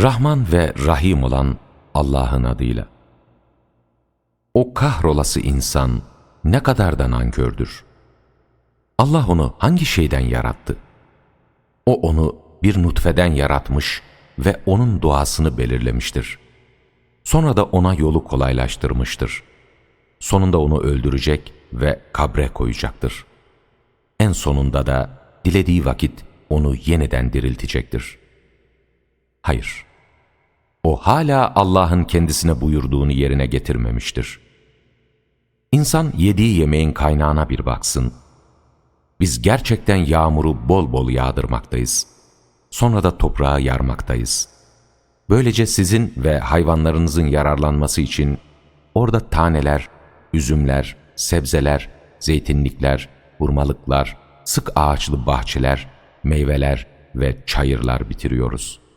Rahman ve Rahim olan Allah'ın adıyla. O kahrolası insan ne kadar da nankördür. Allah onu hangi şeyden yarattı? O onu bir nutfeden yaratmış ve onun duasını belirlemiştir. Sonra da ona yolu kolaylaştırmıştır. Sonunda onu öldürecek ve kabre koyacaktır. En sonunda da dilediği vakit onu yeniden diriltecektir. Hayır, o hala Allah'ın kendisine buyurduğunu yerine getirmemiştir. İnsan yediği yemeğin kaynağına bir baksın. Biz gerçekten yağmuru bol bol yağdırmaktayız. Sonra da toprağı yarmaktayız. Böylece sizin ve hayvanlarınızın yararlanması için orada taneler, üzümler, sebzeler, zeytinlikler, hurmalıklar, sık ağaçlı bahçeler, meyveler ve çayırlar bitiriyoruz.''